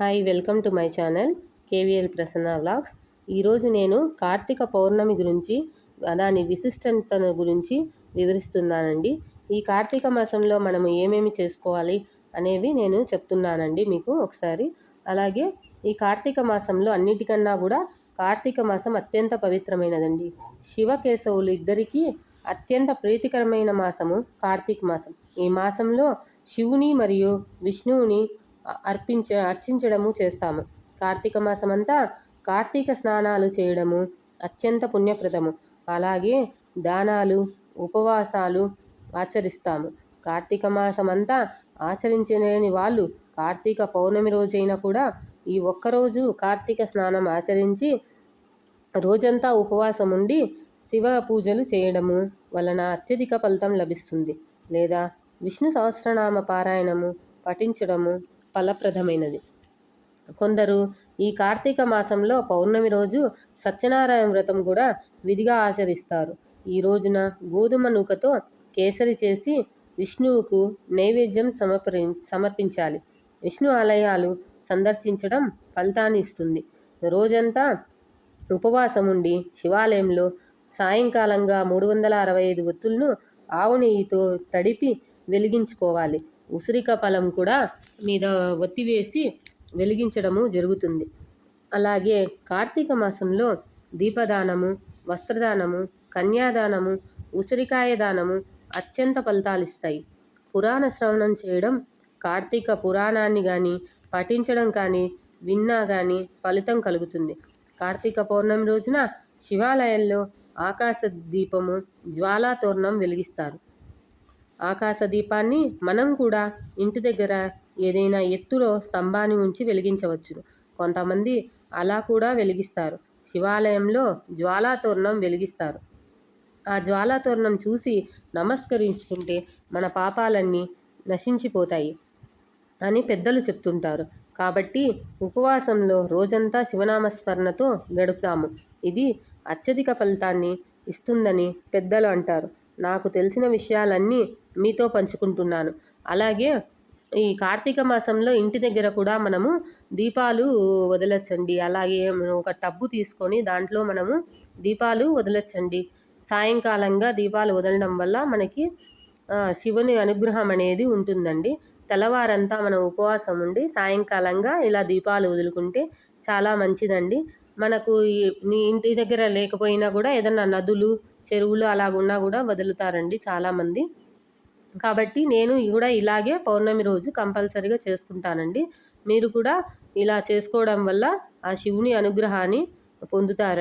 Hi welcome to my channel KVL Prasanna vlogs ఈరోజు నేను కార్తీక పౌర్ణమి గురించి దాని విశిష్టతను గురించి వివరిస్తున్నానండి. ఈ కార్తీక మాసంలో మనము ఏమేమి చేసుకోవాలి అనేవి నేను చెప్తున్నానండి మీకు ఒకసారి. అలాగే ఈ కార్తీక మాసంలో అన్నిటికన్నా కూడా కార్తీక మాసం అత్యంత పవిత్రమైనదండి. శివకేశవులు ఇద్దరికీ అత్యంత ప్రీతికరమైన మాసము కార్తీక మాసం. ఈ మాసంలో శివుని మరియు విష్ణువుని అర్పించ అర్చించడము చేస్తాము. కార్తీక మాసం అంతా కార్తీక స్నానాలు చేయడము అత్యంత పుణ్యప్రదము. అలాగే దానాలు ఉపవాసాలు ఆచరిస్తాము. కార్తీక మాసమంతా ఆచరించలేని వాళ్ళు కార్తీక పౌర్ణమి రోజైనా కూడా ఈ ఒక్కరోజు కార్తీక స్నానం ఆచరించి రోజంతా ఉపవాసం ఉండి శివ పూజలు చేయడము వలన అత్యధిక ఫలితం లభిస్తుంది. లేదా విష్ణు సహస్రనామ పారాయణము పఠించడము ఫలప్రదమైనది. కొందరు ఈ కార్తీక మాసంలో పౌర్ణమి రోజు సత్యనారాయణ వ్రతం కూడా విధిగా ఆచరిస్తారు. ఈ రోజున గోధుమ నూకతో కేసరి చేసి విష్ణువుకు నైవేద్యం సమర్పి సమర్పించాలి. విష్ణు ఆలయాలు సందర్శించడం ఫలితాన్ని ఇస్తుంది. రోజంతా ఉపవాసం ఉండి శివాలయంలో సాయంకాలంగా మూడు వందల అరవై ఐదు ఒత్తులను ఆవు నెయ్యితో తడిపి వెలిగించుకోవాలి. ఉసిరిక ఫలం కూడా మీద ఒత్తివేసి వెలిగించడము జరుగుతుంది. అలాగే కార్తీక మాసంలో దీపదానము వస్త్రదానము కన్యాదానము ఉసిరికాయ దానము అత్యంత ఫలితాలు ఇస్తాయి పురాణ శ్రవణం చేయడం కార్తీక పురాణాన్ని కానీ పఠించడం కానీ విన్నా కానీ ఫలితం కలుగుతుంది. కార్తీక పౌర్ణమి రోజున శివాలయంలో ఆకాశ దీపము జ్వాలా తోరణం వెలిగిస్తారు. ఆకాశ దీపాన్ని మనం కూడా ఇంటి దగ్గర ఏదైనా ఎత్తులో స్తంభాన్ని ఉంచి వెలిగించవచ్చు. కొంతమంది అలా కూడా వెలిగిస్తారు. శివాలయంలో జ్వాలాతోరణం వెలిగిస్తారు. ఆ జ్వాలాతోరణం చూసి నమస్కరించుకుంటే మన పాపాలన్నీ నశించిపోతాయి అని పెద్దలు చెప్తుంటారు. కాబట్టి ఉపవాసంలో రోజంతా శివనామస్మరణతో గడుపుతాము. ఇది అత్యధిక ఫలితాన్ని ఇస్తుందని పెద్దలు అంటారు. నాకు తెలిసిన విషయాలన్నీ మీతో పంచుకుంటున్నాను. అలాగే ఈ కార్తీక మాసంలో ఇంటి దగ్గర కూడా మనము దీపాలు వదలచ్చండి. అలాగే ఒక టబ్బు తీసుకొని దాంట్లో మనము దీపాలు వదలచ్చండి. సాయంకాలంగా దీపాలు వదలడం వల్ల మనకి శివుని అనుగ్రహం అనేది ఉంటుందండి. తెల్లవారంతా మనం ఉపవాసం ఉండి సాయంకాలంగా ఇలా దీపాలు వదులుకుంటే చాలా మంచిదండి. మనకు నీ ఇంటి దగ్గర లేకపోయినా కూడా ఏదన్నా నదులు చెరువులు అలాగున్నా కూడా వదులుతారండి చాలామంది. కాబట్టి నేను కూడా ఇలాగే పౌర్ణమి రోజు కంపల్సరిగా చేసుకుంటానండి. మీరు కూడా ఇలా చేసుకోవడం వల్ల ఆ శివుని అనుగ్రహాన్ని పొందుతారు